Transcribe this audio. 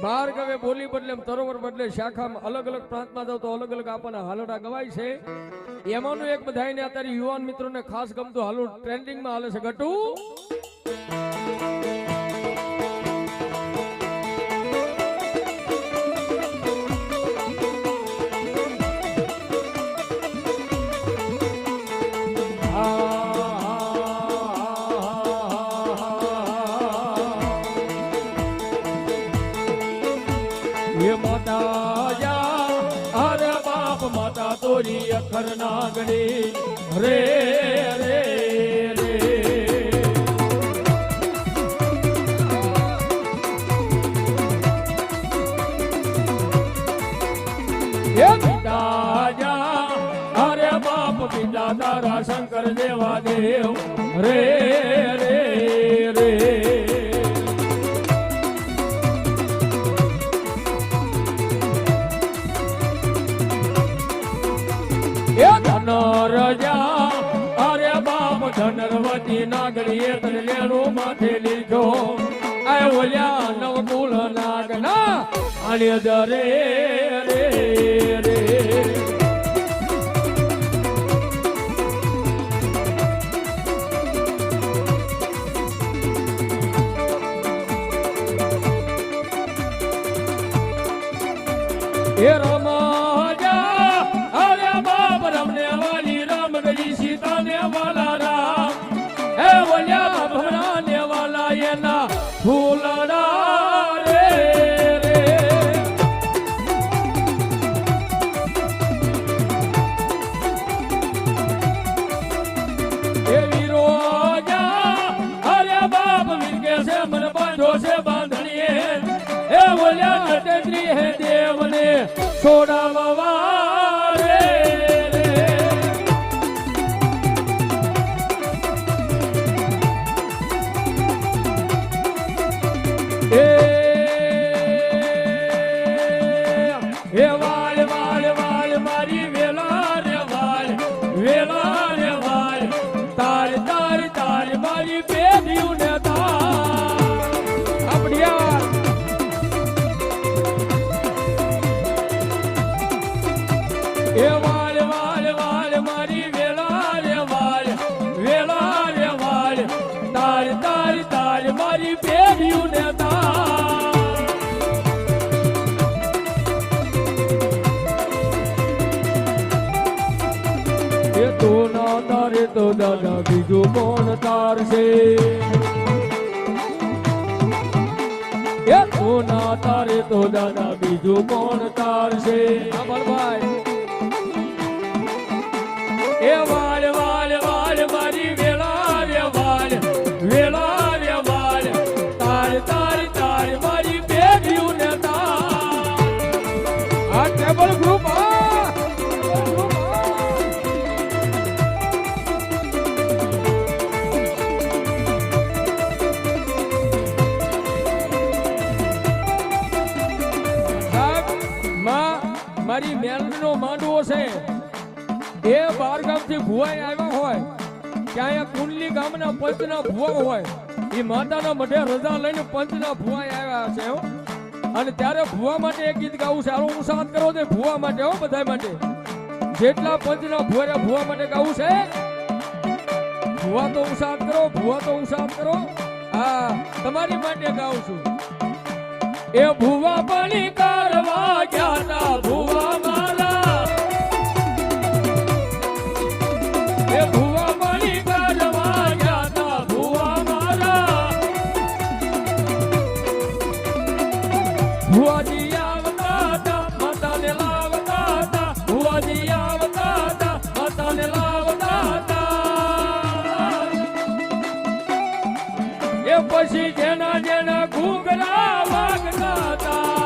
બાર ગવે બોલી બદલે, તરોવર બદલે શાખામાં અલગ અલગ પ્રાંતમાં જાવ તો અલગ અલગ આપણને હાલડા ગવાય છે. એમાંનું એક બધાને અત્યારે યુવાન મિત્રોને ખાસ ગમતું હાલું ટ્રેન્ડિંગમાં હાલે છે. ગટુ. માતા જા અરે બાપ માતા તોરી અખર નાગણી. રે રે તારા શંકર દેવા દેવ. રે રે રે. ધનરવતી નાગરીએ તને લેણું માથે લીધો. આ ઓલ્યા નવકુલ નાગના અને દરે રે રે. હે રમાજા, અરે બાપ, રમને વાલી રામ ગઈ સીતા ને વાલા. બાંધો છે બાંધણીએ હે બોલ્યા નટેન્દ્રી હે દેવને છોડાવવા એ વાળ વાલ દાદા બીજું કોણ તારશે? એ તો ના તારે તો દાદા બીજું કોણ તારશે? ભાઈ એ મારી વેલા રે વાલ વેલા રે વાલ તાર તાર તાર મારી બેબીયું ને તાર આ ટેબલ ગ્રુપ મારી માંડવો છે. એ બાર ગામથી ભુવાઈ આવ્યા હોય કે અહીંયા કુંડલી ગામના પંચના ભુવા હોય, એ માતાના મઢે રજા લઈને પંચના ભુવાઈ આવ્યા છે અને ત્યારે ભુવા માટે એક ગીત ગાવું છે. હું સાથ કરો છે ભુવા માટે, હો બધા માટે. જેટલા પંચના ભુવા ભુવા માટે ગાવું છે, ભુવા તો સાથ કરો, ભુવા તો સાથ કરો. હા, તમારી માટે ગાઉં છું. એ ભુવા બની કરવા ગયા ભુવા ભુવાજી આવતા હતા માતાને લાવતા હતા ભુવાજી આવતા હતા માતાને લાવતા હતા એ પછી જેના જેના ઘૂઘરા વાગતા